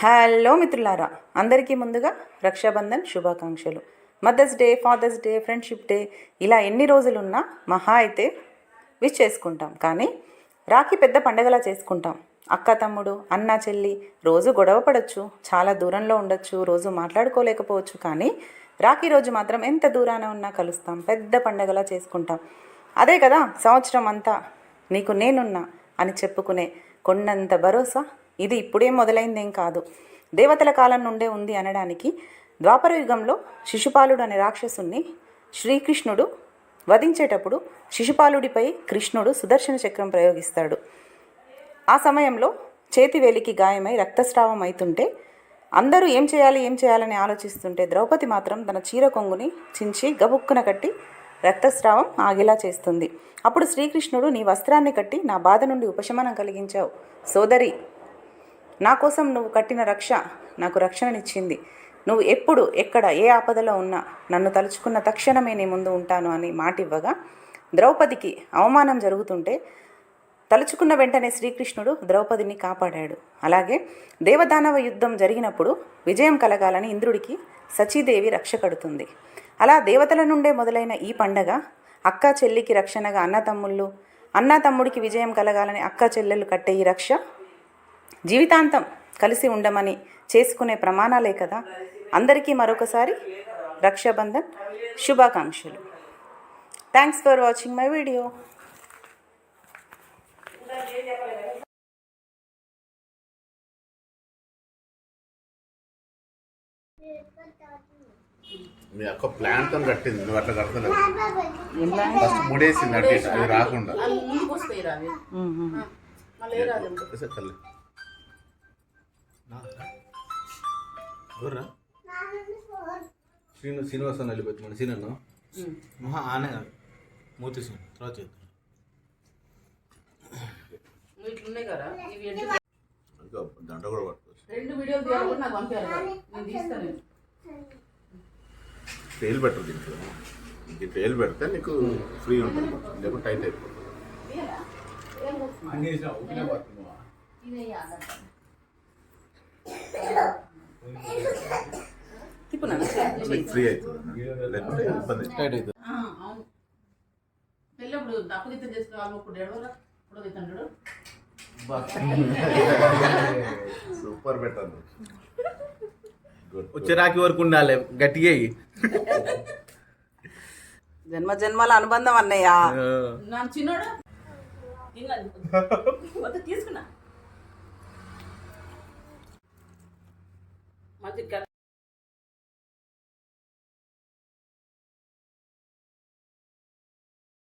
Hello మిత్రులారా అందరికీ ముందుగా రక్షాబంధన్ శుభాకాంక్షలు. Mother's day father's day friendship day ఇలా ఎన్ని రోజులున్నా మహా అయితే విష్ చేసుకుంటాం. కానీ రాఖీ పెద్ద పండగలా చేసుకుంటాం. అక్క తమ్ముడు అన్న చెల్లి రోజు గొడవ పడవచ్చు చాలా దూరంలో ఉండొచ్చు రోజు మాట్లాడుకోలేకపోవచ్చు. కానీ రాఖీ రోజు మాత్రం ఎంత దూరాన ఉన్నా కలుస్తాం పెద్ద పండగలా చేసుకుంటాం. అదే కదా సంవత్సరం అంతా నీకు నేనున్నా అని చెప్పుకునే కొండంత భరోసా ఇది ఇప్పుడే మొదలైందేం కాదు. దేవతల కాలం నుండే ఉంది అనడానికి ద్వాపర యుగంలో శిశుపాలుడు అనే రాక్షసుణ్ణి శ్రీకృష్ణుడు వధించేటప్పుడు శిశుపాలుడిపై కృష్ణుడు సుదర్శన చక్రం ప్రయోగిస్తాడు. ఆ సమయంలో చేతివేలికి గాయమై రక్తస్రావం అవుతుంటే అందరూ ఏం చేయాలి ఏం చేయాలని ఆలోచిస్తుంటే ద్రౌపది మాత్రం తన చీర కొంగుని చించి గబుక్కున కట్టి రక్తస్రావం ఆగేలా చేస్తుంది. అప్పుడు శ్రీకృష్ణుడు నీ వస్త్రాన్ని కట్టి నా బాధ నుండి ఉపశమనం కలిగించావు. సోదరి నా కోసం నువ్వు కట్టిన రక్ష నాకు రక్షణనిచ్చింది. నువ్వు ఎప్పుడు ఎక్కడ ఏ ఆపదలో ఉన్నా నన్ను తలుచుకున్న తక్షణమే నీ ముందు ఉంటాను అని మాట ఇవ్వగా ద్రౌపదికి అవమానం జరుగుతుంటే తలుచుకున్న వెంటనే శ్రీకృష్ణుడు ద్రౌపదిని కాపాడాడు. అలాగే దేవదానవ యుద్ధం జరిగినప్పుడు విజయం కలగాలని ఇంద్రుడికి సచీదేవి రక్ష కడుతుంది. అలా దేవతల నుండే మొదలైన ఈ పండగ అక్క చెల్లికి రక్షణగా అన్నతమ్ముళ్ళు అన్నతమ్ముడికి విజయం కలగాలని అక్క చెల్లెలు కట్టే ఈ రక్ష జీవితాంతం కలిసి ఉండమని చేసుకునే ప్రమాణాలే కదా. అందరికీ మరొకసారి రక్షాబంధన్ శుభాకాంక్షలు. Thanks for watching my video మీ అక్క ప్లాన్తో కట్టింది నువ్వు అట్లా కడతలేదు ఫస్ట్ ముడేసింది రాకుండా. శ్రీను శ్రీనివాసన్ వెళ్ళిపోతుంది మన సీనన్ను మహా ఆనే కాదు మూతి సీన్ తర్వాత చేద్దాం. దండ కూడా పట్టుకోవచ్చు రెండు నాకు పంపారు కదా. నేను తీస్తాను. ఫెయిల్ పెట్టరు దీంట్లో. ఇది ఫెయిల్ పెడితే నీకు ఫ్రీ ఉంటుంది. లేకపోతే టైట్ అయిపోతుంది. ఫ్రీ అవుతుంది లేకపోతే ఇబ్బంది టైట్ అవుతుంది ఆ, అవును. పెళ్ళప్పుడు అప్పు గిత్త చేసుకోవాలి ఇప్పుడు ఎడవరా ఇప్పుడు తింటాడు సూపర్ పెట్టదు గుడ్ వచ్చే రాకి వరకు ఉండాలి గట్టిగా. జన్మ జన్మల అనుబంధం అన్నయ్య. చిన్నోడు. తీసుకున్నా. మంచి